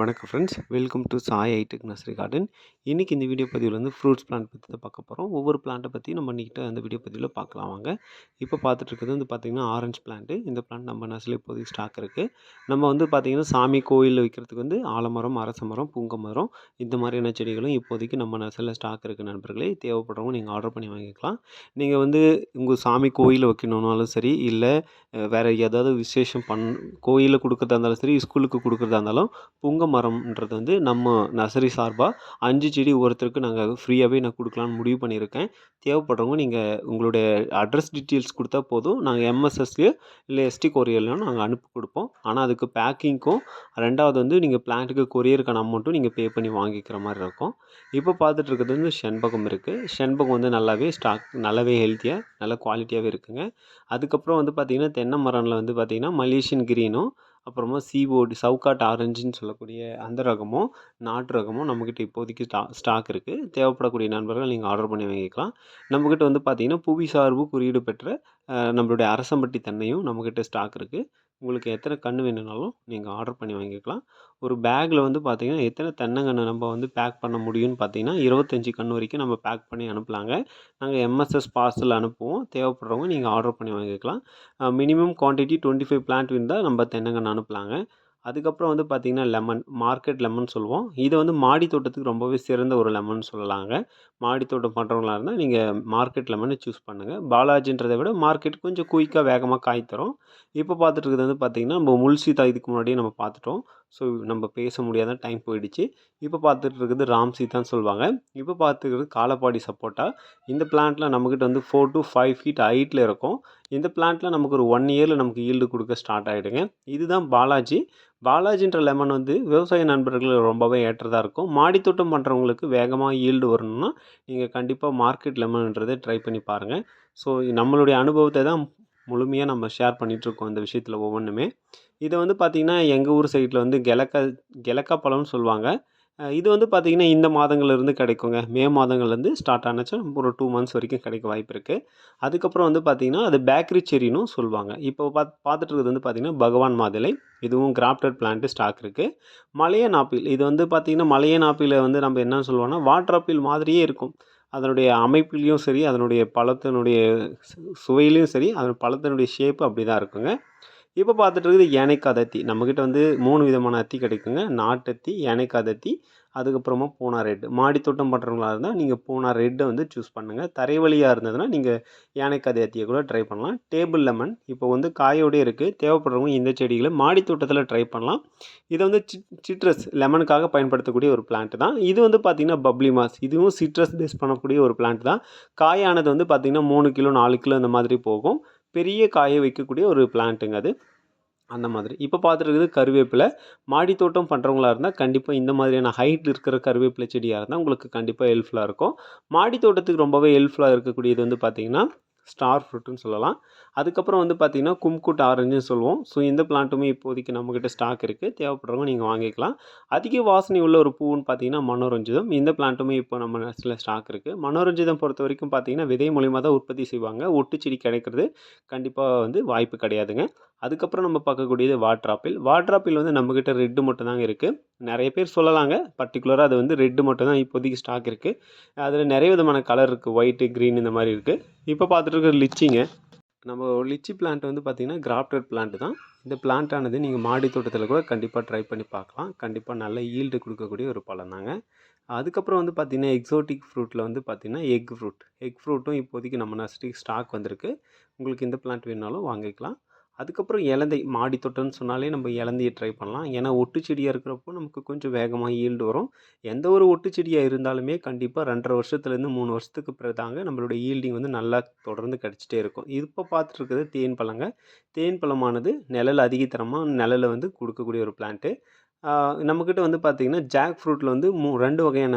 வணக்கம் friends welcome to Sai iTech nursery garden இன்றைக்கி இந்த வீடியோ பதிவில் வந்து ஃப்ரூட்ஸ் பிளான்ட் பற்றி தான் பார்க்க போகிறோம் ஒவ்வொரு பிளான்ட்டை பற்றி நம்ம நீட்டாக அந்த வீடியோ பதிவில் பார்க்கலாம் வாங்க. இப்போ பார்த்துட்டு இருக்கிறது வந்து பார்த்திங்கன்னா ஆரஞ்சு பிளான்ட்டு இந்த பிளான்ட் நம்ம நர்சரியில் இப்போதைக்கு ஸ்டாக் இருக்குது நம்ம வந்து பார்த்திங்கன்னா சாமி கோயிலில் வைக்கிறதுக்கு வந்து ஆலமரம் அரச மரம் பூங்க மரம் இந்த மாதிரியான செடிகளும் இப்போதைக்கு நம்ம நர்சரியில் ஸ்டாக் இருக்குது நண்பர்களே. தேவைப்படுறவங்க நீங்கள் ஆர்டர் பண்ணி வாங்கிக்கலாம். நீங்கள் வந்து உங்கள் சாமி கோயிலில் வைக்கணுன்னாலும் சரி இல்லை வேறு ஏதாவது விசேஷம் பண் கோயிலில் கொடுக்குறதா இருந்தாலும் சரி ஸ்கூலுக்கு கொடுக்குறதா இருந்தாலும் பூங்க மரம்ன்றது வந்து நம்ம நர்சரி சார்பாக அஞ்சு செடி ஒருத்தருக்கு நாங்கள் ஃப்ரீயாகவே நான் கொடுக்கலான்னு முடிவு பண்ணியிருக்கேன். தேவைப்படுறவங்க நீங்கள் உங்களுடைய அட்ரஸ் டீட்டெயில்ஸ் கொடுத்தா போதும். நாங்கள் எம்எஸ்எஸ்லேயோ இல்லை எஸ்டி கொரியர்லையும் நாங்கள் அனுப்பி கொடுப்போம். ஆனால் அதுக்கு பேக்கிங்க்கும் ரெண்டாவது வந்து நீங்கள் பிளான்ட்டுக்கு கொரியருக்கான அமௌண்ட்டும் நீங்கள் பே பண்ணி வாங்கிக்கிற மாதிரி இருக்கும். இப்போ பார்த்துட்டு இருக்கிறது வந்து செண்பகம் இருக்குது செண்பகம் வந்து நல்லாவே ஸ்டாக் நல்லாவே ஹெல்த்தியாக நல்ல குவாலிட்டியாகவே இருக்குங்க. அதுக்கப்புறம் வந்து பார்த்திங்கன்னா தென்னை மரம்ல வந்து பார்த்திங்கன்னா மலேசியன் கிரீனும் அப்புறமா சிஓடி சவுக்காட் ஆரஞ்சுன்னு சொல்லக்கூடிய அந்த ரகமும் நாட்டு ரகமும் நம்மக்கிட்ட இப்போதைக்கு ஸ்டா ஸ்டாக் இருக்குது தேவைப்படக்கூடிய நண்பர்கள் நீங்கள் ஆர்டர் பண்ணி வாங்கிக்கலாம். நம்மக்கிட்ட வந்து பார்த்திங்கன்னா புவி சார்பு குறியீடு பெற்ற நம்மளுடைய அரசம்பட்டி தென்னையும் நம்மக்கிட்ட ஸ்டாக் இருக்குது உங்களுக்கு எத்தனை கன்று வேணும்னாலும் நீங்கள் ஆர்டர் பண்ணி வாங்கிக்கலாம். ஒரு பேக்கில் வந்து பார்த்திங்கன்னா எத்தனை தென்னங்கன்று நம்ம வந்து பேக் பண்ண முடியும்னு பார்த்தீங்கன்னா இருபத்தஞ்சி கன்று வரைக்கும் நம்ம பேக் பண்ணி அனுப்பலாங்க. நாங்கள் எம்எஸ்எஸ் பார்சல் அனுப்புவோம். தேவைப்படுறவங்க நீங்கள் ஆர்டர் பண்ணி வாங்கிக்கலாம். Minimum quantity twenty five plant இருந்தால் நம்ம தென்னங்கன்று அனுப்பலாங்க. அதுக்கப்புறம் வந்து பார்த்திங்கன்னா லெமன் மார்க்கெட் லெமன் சொல்லுவோம். இது வந்து மாடி தோட்டத்துக்கு ரொம்பவே சிறந்த ஒரு லெமன் சொல்லலாங்க. மாடி தோட்டம் பண்ணுறவங்களா இருந்தால் நீங்கள் மார்க்கெட் லெமனை சூஸ் பண்ணுங்கள் பாலாஜின்றதை விட மார்க்கெட் கொஞ்சம் குயிக்காக வேகமாக காய் தரும் இப்போ பார்த்துட்டு இருக்கிறது வந்து பார்த்திங்கன்னா நம்ம முல்சீதா இதுக்கு முன்னாடியே நம்ம பார்த்துட்டோம் ஸோ நம்ம பேச முடியாத டைம் போயிடுச்சு. இப்போ பார்த்துட்டு இருக்கிறது ராம் சீதான்னு சொல்லுவாங்க. இப்போ பார்த்துக்கிறது காலப்பாடி சப்போட்டா. இந்த பிளான்ட்டில் நம்மக்கிட்ட வந்து ஃபோர் டு ஃபைவ் ஃபீட் ஹைட்டில் இருக்கும். இந்த பிளான்ட்டில் நமக்கு ஒரு ஒன் இயரில் நமக்கு ஈல்டு கொடுக்க ஸ்டார்ட் ஆகிடுங்க இதுதான் பாலாஜி. பாலாஜின்ற லெமன் வந்து விவசாய நண்பர்கள் ரொம்பவே ஏற்றதாக இருக்கும். மாடித்தோட்டம் பண்ணுறவங்களுக்கு வேகமாக ஈல்டு வரணும்னா நீங்கள் கண்டிப்பாக மார்க்கெட் லெமன்ன்றதை ட்ரை பண்ணி பாருங்கள் ஸோ நம்மளுடைய அனுபவத்தை தான் முழுமையாக நம்ம ஷேர் பண்ணிகிட்ருக்கோம் இந்த விஷயத்தில் ஒவ்வொன்றுமே இதை வந்து பார்த்திங்கன்னா எங்கள் ஊர் சைடில் வந்து கெலக்கா கெலக்கா பழம்னு சொல்லுவாங்க. இது வந்து பார்த்திங்கன்னா இந்த மாதங்கள்லேருந்து கிடைக்குங்க. மே மாதங்கள்லேருந்து ஸ்டார்ட் ஆனச்சு ஒரு டூ மந்த்ஸ் வரைக்கும் கிடைக்க வாய்ப்பு இருக்குது அதுக்கப்புறம் வந்து பார்த்திங்கன்னா அது பேக்கரி செரினும் சொல்லுவாங்க. இப்போ பாத் பார்த்துட்டு இருக்கிறது வந்து பார்த்திங்கன்னா பகவான் மாதுளை. இதுவும் கிராஃப்டட் பிளான்ட்டு ஸ்டாக் இருக்குது மலையன் ஆப்பிள் இது வந்து பார்த்திங்கன்னா மலையன் ஆப்பிளை வந்து நம்ம என்னென்னு சொல்லுவோம்னா வாட்டர் ஆப்பிள் மாதிரியே இருக்கும். அதனுடைய அமைப்பிலையும் சரி அதனுடைய பழத்தினுடைய சுவையிலையும் சரி அதன் பழத்தினுடைய ஷேப்பு அப்படி தான் இருக்குங்க. இப்போ பார்த்துட்டு இருக்குது ஏனைக்காத அத்தி நம்மக்கிட்ட வந்து மூணு விதமான அத்தி கிடைக்குங்க. நாட்டத்தி ஏனைக்காத அத்தி அதுக்கப்புறமா பூனா ரெட் மாடி தோட்டம் பண்ணுறவங்களா இருந்தால் நீங்கள் பூனா ரெட்டை வந்து சூஸ் பண்ணுங்கள் தரை வழியாக இருந்ததுன்னா நீங்கள் யானைக்காதையத்தியை கூட ட்ரை பண்ணலாம். டேபிள் லெமன் இப்போ வந்து காயோடய இருக்குது தேவைப்படுறவங்க இந்த செடிகளை மாடி தோட்டத்தில் ட்ரை பண்ணலாம். இதை வந்து சிட் சிட்ரஸ் லெமனுக்காக பயன்படுத்தக்கூடிய ஒரு பிளான்ட் தான். இது வந்து பார்த்திங்கன்னா பப்ளி மாஸ் இதுவும் சிட்ரஸ் பேஸ் பண்ணக்கூடிய ஒரு பிளான்ட் தான். காயானது வந்து பார்த்திங்கன்னா மூணு கிலோ நாலு கிலோ இந்த மாதிரி போகும். பெரிய காயை வைக்கக்கூடிய ஒரு பிளான்ட்டுங்க அது. அந்த மாதிரி. இப்போ பார்த்துருக்குது கருவேப்பிலை. மாடி தோட்டம் பண்ணுறவங்களா இருந்தால் கண்டிப்பாக இந்த மாதிரியான ஹைட் இருக்கிற கருவேப்பிலை செடியாக இருந்தால் உங்களுக்கு கண்டிப்பாக ஹெல்ப்ஃபுல்லாக இருக்கும். மாடி தோட்டத்துக்கு ரொம்பவே ஹெல்ப்ஃபுல்லாக இருக்கக்கூடியது வந்து பார்த்திங்கன்னா ஸ்டார் ஃப்ரூட்டுன்னு சொல்லலாம். அதுக்கப்புறம் வந்து பார்த்திங்கன்னா கும்குட் ஆரஞ்சுன்னு சொல்லுவோம். ஸோ இந்த பிளான்ட்டுமே இப்போதைக்கு நம்மக்கிட்ட ஸ்டாக் இருக்குது தேவைப்படுறவங்க நீங்கள் வாங்கிக்கலாம். அதிக வாசனை உள்ள ஒரு பூன்னு பார்த்தீங்கன்னா மனோரஞ்சிதம். இந்த பிளான்ட்டுமே இப்போ நம்ம நர்சரியில் ஸ்டாக் இருக்குது மனோரஞ்சிதம் பொறுத்த வரைக்கும் பார்த்தீங்கன்னா விதை மூலிமா தான் உற்பத்தி செய்வாங்க. ஒட்டுச்செடி கிடைக்கிறது கண்டிப்பாக வந்து வாய்ப்பு கிடையாதுங்க. அதுக்கப்புறம் நம்ம பார்க்கக்கூடியது வாட்ராப்பில். வாட்ராப்பில் வந்து நம்மக்கிட்ட ரெட்டு மட்டும் தாங்க இருக்குது நிறைய பேர் சொல்லலாங்க. பர்டிகுலராக அது வந்து ரெட்டு மட்டும் தான் இப்போதைக்கு ஸ்டாக் இருக்குது அதில் நிறைய விதமான கலர் இருக்குது ஒயிட்டு க்ரீன் இந்த மாதிரி இருக்குது இப்போ பார்த்துட்டு இருக்கிற லிச்சிங்க. நம்ம லிச்சி பிளான்ட் வந்து பார்த்திங்கன்னா கிராஃப்டட் பிளான்ட் தான். இந்த பிளான்ட்டானது நீங்கள் மாடி தோட்டத்தில் கூட கண்டிப்பாக ட்ரை பண்ணி பார்க்கலாம். கண்டிப்பாக நல்ல ஈல்டு கொடுக்கக்கூடிய ஒரு பழம் தாங்க. அதுக்கப்புறம் வந்து பார்த்திங்கன்னா எக்ஸோட்டிக் ஃப்ரூட்டில் வந்து பார்த்திங்கன்னா எக் ஃப்ரூட் எக் ஃப்ரூட்டும் இப்போதைக்கு நம்ம நர்சரிக்கு ஸ்டாக் வந்திருக்கு. உங்களுக்கு இந்த பிளான்ட் வேணாலும் வாங்கிக்கலாம். அதுக்கப்புறம் இலந்தை மாடி தோட்டம்னு சொன்னாலே நம்ம இலந்தையை ட்ரை பண்ணலாம். ஏன்னா ஒட்டு செடியாக இருக்கிறப்போ நமக்கு கொஞ்சம் வேகமாக ஈல்டு வரும். எந்த ஒரு ஒட்டு செடியாக இருந்தாலுமே கண்டிப்பாக ரெண்டரை வருஷத்துலேருந்து மூணு வருஷத்துக்கு பிறகு தாங்க நம்மளோட ஈல்டிங் வந்து நல்லா தொடர்ந்து கிடச்சிட்டே இருக்கும். இப்போ பார்த்துட்டு தேன் பழங்க. தேன் பழமானது நிழல் அதிகத்தரமாக நிழலை வந்து கொடுக்கக்கூடிய ஒரு பிளான்ட்டு நம்மக்கிட்ட வந்து பார்த்திங்கன்னா ஜாக் ஃப்ரூட்டில் வந்து மூ ரெண்டு வகையான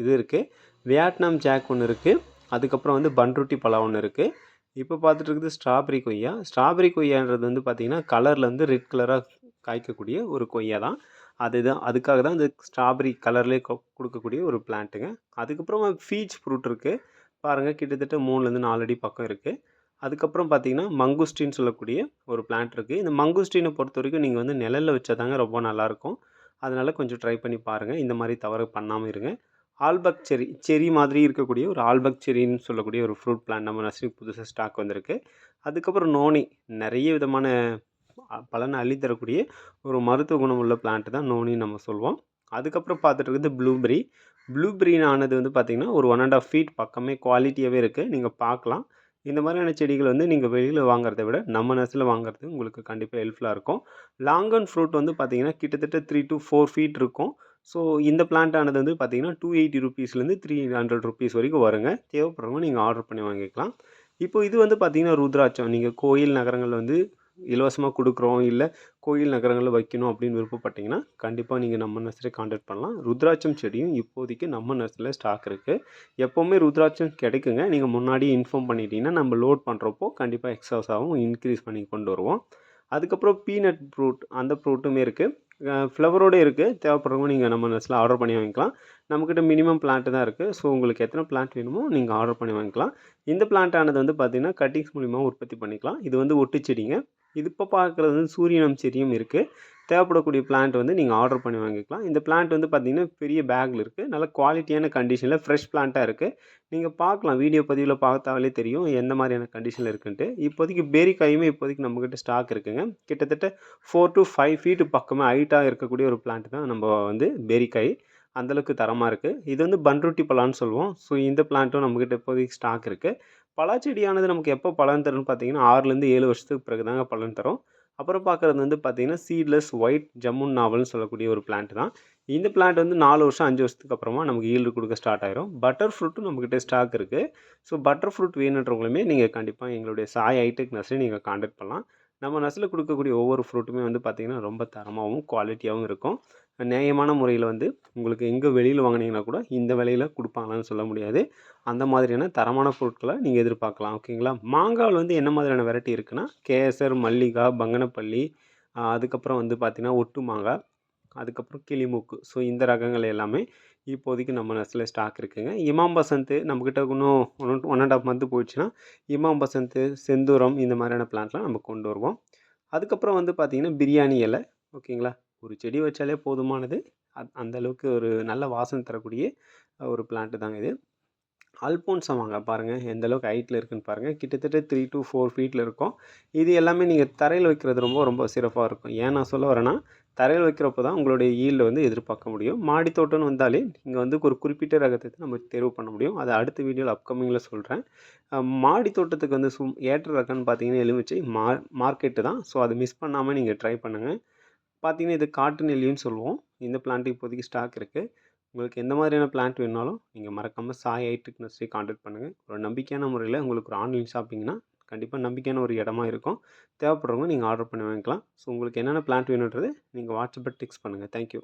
இது இருக்குது வியட்நாம் ஜாக் ஒன்று இருக்குது அதுக்கப்புறம் வந்து பன்ருட்டி பழம் ஒன்று இருக்குது இப்போ பார்த்துட்டு இருக்குது ஸ்ட்ராபெரி கொய்யா. ஸ்ட்ராபெரி கொய்யான்றது வந்து பார்த்திங்கன்னா கலரில் வந்து ரெட் கலராக காய்க்கக்கூடிய ஒரு கொய்யா தான். அதுதான் அதுக்காக தான் இந்த ஸ்ட்ராபெரி கலர்லேயே கொடுக்கக்கூடிய ஒரு பிளான்ட்டுங்க. அதுக்கப்புறம் ஃபீச் ஃப்ரூட் இருக்குது பாருங்கள் கிட்டத்தட்ட மூணுலேருந்து நாலு அடி பக்கம் இருக்குது அதுக்கப்புறம் பார்த்தீங்கன்னா மங்குஸ்டின்னு சொல்லக்கூடிய ஒரு பிளான்ட் இருக்குது இந்த மங்குஸ்டினை பொறுத்த வரைக்கும் நீங்கள் வந்து நிழலில் வச்சா தாங்க ரொம்ப நல்லாயிருக்கும். அதனால் கொஞ்சம் ட்ரை பண்ணி பாருங்கள் இந்த மாதிரி தவறு பண்ணாமல் இருங்க. ஆல்பக் செரி செரி மாதிரி இருக்கக்கூடிய ஒரு ஆல்பக் செரின்னு சொல்லக்கூடிய ஒரு ஃப்ரூட் பிளான் நம்ம நர்சரிக்கு புதுசாக ஸ்டாக் வந்திருக்கு. அதுக்கப்புறம் நோனி நிறைய விதமான பலனை அள்ளித்தரக்கூடிய ஒரு மருத்துவ குணம் உள்ள பிளான்ட்டு தான் நோனின்னு நம்ம சொல்லுவோம் அதுக்கப்புறம் பார்த்துட்டு இருக்குது ப்ளூபெரி ப்ளூபெரின்னு ஆனது வந்து பார்த்திங்கன்னா ஒரு ஒன் அண்ட் ஆஃப் ஃபீட் பக்கமே குவாலிட்டியாகவே இருக்குது நீங்கள் பார்க்கலாம். இந்த மாதிரியான செடிகள் வந்து நீங்கள் வெளியில் வாங்குறத விட நம்ம நர்சரியில் வாங்குறது உங்களுக்கு கண்டிப்பாக ஹெல்ப்ஃபுல்லாக இருக்கும். லாங் அண்ட் ஃப்ரூட் வந்து பார்த்திங்கன்னா கிட்டத்தட்ட த்ரீ டு ஃபோர் ஃபீட் இருக்கும். ஸோ இந்த பிளான்ட்டானது வந்து பார்த்திங்கன்னா டூ எயிட்டி ருபீஸ்லேருந்து த்ரீ ஹண்ட்ரட் ருபீஸ் வரைக்கும் வருங்க. தேவைப்படுறவங்க நீங்கள் ஆர்டர் பண்ணி வாங்கிக்கலாம். இப்போ இது வந்து பார்த்திங்கன்னா ருத்ராட்சம். நீங்கள் கோயில் நகரங்களில் வந்து இலவசமாக கொடுக்குறோம் இல்லை கோயில் நகரங்களில் வைக்கணும் அப்படின்னு விருப்பப்பட்டிங்கன்னா கண்டிப்பாக நீங்கள் நம்ம நர்சரி காண்டாக்ட் பண்ணலாம். ருத்ராட்சம் செடியும் இப்போதைக்கு நம்ம நர்சரியில் ஸ்டாக் இருக்குது எப்போவுமே ருத்ராட்சம் கிடைக்குங்க. நீங்கள் முன்னாடியே இன்ஃபார்ம் பண்ணிட்டீங்கன்னா நம்ம லோட் பண்ணுறப்போ கண்டிப்பாக எக்ஸாஸாகவும் இன்க்ரீஸ் பண்ணி கொண்டு வருவோம். அதுக்கப்புறம் பீனட் ஃப்ரூட் அந்த ஃப்ரூட்டுமே இருக்குது ஃப்ளவரோடு இருக்குது தேவைப்படுறவங்க நீங்கள் நம்ம நெஸ்ட்டில் ஆர்டர் பண்ணி வாங்கிக்கலாம். நம்மக்கிட்ட மினிமம் பிளான்ட்டு தான் இருக்குது ஸோ உங்களுக்கு எத்தனை பிளான்ட் வேணுமோ நீங்கள் ஆர்டர் பண்ணி வாங்கிக்கலாம். இந்த பிளான்ட் ஆனது வந்து பார்த்திங்கன்னா கட்டிங்ஸ் மூலிமா உற்பத்தி பண்ணிக்கலாம். இது வந்து ஒட்டு செடிங்க இது இப்போ பார்க்குறது வந்து சூரியனம் செடியும் இருக்குது தேவைப்படக்கூடிய பிளான்ட் வந்து நீங்கள் ஆர்டர் பண்ணி வாங்கிக்கலாம். இந்த பிளான்ட் வந்து பார்த்திங்கன்னா பெரிய பேக்கில் இருக்குது நல்ல குவாலிட்டியான கண்டிஷனில் ஃப்ரெஷ் பிளான்ட்டாக இருக்குது நீங்கள் பார்க்கலாம். வீடியோ பதிவில் பார்த்தாலே தெரியும் எந்த மாதிரியான கண்டிஷனில் இருக்குன்ட்டு. இப்போதைக்கு பேரிக்காயுமே இப்போதைக்கு நம்மக்கிட்ட ஸ்டாக் இருக்குங்க. கிட்டத்தட்ட ஃபோர் டு ஃபைவ் ஃபீட்டு பக்கமே ஹைட்டாக இருக்கக்கூடிய ஒரு பிளான்ட் தான் நம்ம வந்து பேரிக்காய். அந்தளவுக்கு தரமாக இருக்குது இது வந்து பன்ருட்டி பலான்னு சொல்லுவோம். ஸோ இந்த பிளான்ட்டும் நம்மக்கிட்ட இப்போதைக்கு ஸ்டாக் இருக்குது பலாச்செடியானது நமக்கு எப்போ பலன் தரும்னு பார்த்தீங்கன்னா ஆறுலேருந்து ஏழு வருஷத்துக்கு பிறகு தாங்க பலன் தரும். அப்புறம் பார்க்குறது வந்து பார்த்திங்கன்னா சீட்லெஸ் ஒயிட் ஜம்முன் நாவல்னு சொல்லக்கூடிய ஒரு பிளான்ட் தான். இந்த பிளான்ட் வந்து நாலு வருஷம் அஞ்சு வருஷத்துக்கு அப்புறமா நமக்கு ஈல்டு கொடுக்க ஸ்டார்ட் ஆயிரும். பட்டர் ஃப்ரூட்டும் நம்மக்கிட்ட ஸ்டாக் இருக்குது ஸோ பட்டர் ஃப்ரூட் வேணுன்றவங்களுமே நீங்கள் கண்டிப்பாக எங்களுடைய சாய் ஐடெக் நர்ஸை நீங்கள் காண்டாக்ட் பண்ணலாம். நம்ம நர்ஸில் கொடுக்கக்கூடிய ஒவ்வொரு ஃப்ரூட்டுமே வந்து பார்த்திங்கன்னா ரொம்ப தரமாகவும் குவாலிட்டியாகவும் இருக்கும். நியாயமான முறையில் வந்து உங்களுக்கு எங்கே வெளியில் வாங்கினீங்கன்னா கூட இந்த விலையில் கொடுப்பாங்களான்னு சொல்ல முடியாது. அந்த மாதிரியான தரமான பொருட்களை நீங்கள் எதிர்பார்க்கலாம். ஓகேங்களா? மாங்காவில் வந்து என்ன மாதிரியான வெரைட்டி இருக்குன்னா கேசர் மல்லிகா பங்கனப்பள்ளி அதுக்கப்புறம் வந்து பார்த்திங்கன்னா ஒட்டு மாங்காய் அதுக்கப்புறம் கிளிமூக்கு. ஸோ இந்த ரகங்கள் எல்லாமே இப்போதைக்கு நம்ம நர்ஸில் ஸ்டாக் இருக்குங்க. இமாம் பசந்த் நம்மக்கிட்ட இன்னும் one one and half month போயிடுச்சுன்னா இமாம் பசந்த் செந்தூரம் இந்த மாதிரியான பிளான்ட்லாம் நம்ம கொண்டு வருவோம். அதுக்கப்புறம் வந்து பார்த்திங்கன்னா பிரியாணி இலை. ஓகேங்களா? ஒரு செடி வச்சாலே போதுமானது. அந்த அளவுக்கு ஒரு நல்ல வாசனை தரக்கூடிய ஒரு பிளான்ட்டு தாங்க இது. அல்போன்சா வாங்க பாருங்கள் எந்த அளவுக்கு ஹைட்டில் இருக்குன்னு பாருங்கள் கிட்டத்தட்ட த்ரீ டு ஃபோர் ஃபீட்டில் இருக்கும். இது எல்லாமே நீங்கள் தரையில் வைக்கிறது ரொம்ப ரொம்ப சிறப்பாக இருக்கும். ஏன் நான் சொல்ல வரேன்னா தரையில் வைக்கிறப்போ தான் உங்களுடைய ஈல்டு வந்து எதிர்பார்க்க முடியும். மாடி தோட்டம்னு வந்தாலே நீங்கள் வந்து ஒரு குறிப்பிட்ட ரகத்தை நம்ம தேர்வு பண்ண முடியும். அதை அடுத்த வீடியோவில் அப்கமிங்கில் சொல்கிறேன் மாடி தோட்டத்துக்கு வந்து சும் ஏற்ற ரகம்னு பார்த்தீங்கன்னா எலுமிச்சை மா மார்க்கெட்டு தான். ஸோ அதை மிஸ் பண்ணாமல் நீங்கள் ட்ரை பண்ணுங்கள் பார்த்தீங்கன்னா இது காட்டு நெல்லின்னு சொல்லுவோம். இந்த பிளான்ட் இப்போதைக்கு ஸ்டாக் இருக்குது உங்களுக்கு எந்த மாதிரியான பிளான்ட் வேணுனாலும் நீங்கள் மறக்காமல் சாய் ஐட்ரிக் நர்சரி காண்டாக்ட் பண்ணுங்கள் ஒரு நம்பிக்கையான முறையில் உங்களுக்கு ஒரு ஆன்லைன் ஷாப்பிங்னா கண்டிப்பாக நம்பிக்கையான ஒரு இடமா இருக்கும். தேவைப்படுறவங்க நீங்கள் ஆர்டர் பண்ணி வாங்கிக்கலாம். ஸோ உங்களுக்கு என்னென்ன பிளான்ட் வேணுன்றது நீங்கள் வாட்ஸ்அப்பில் டெக்ஸ்ட் பண்ணுங்கள் தேங்க்யூ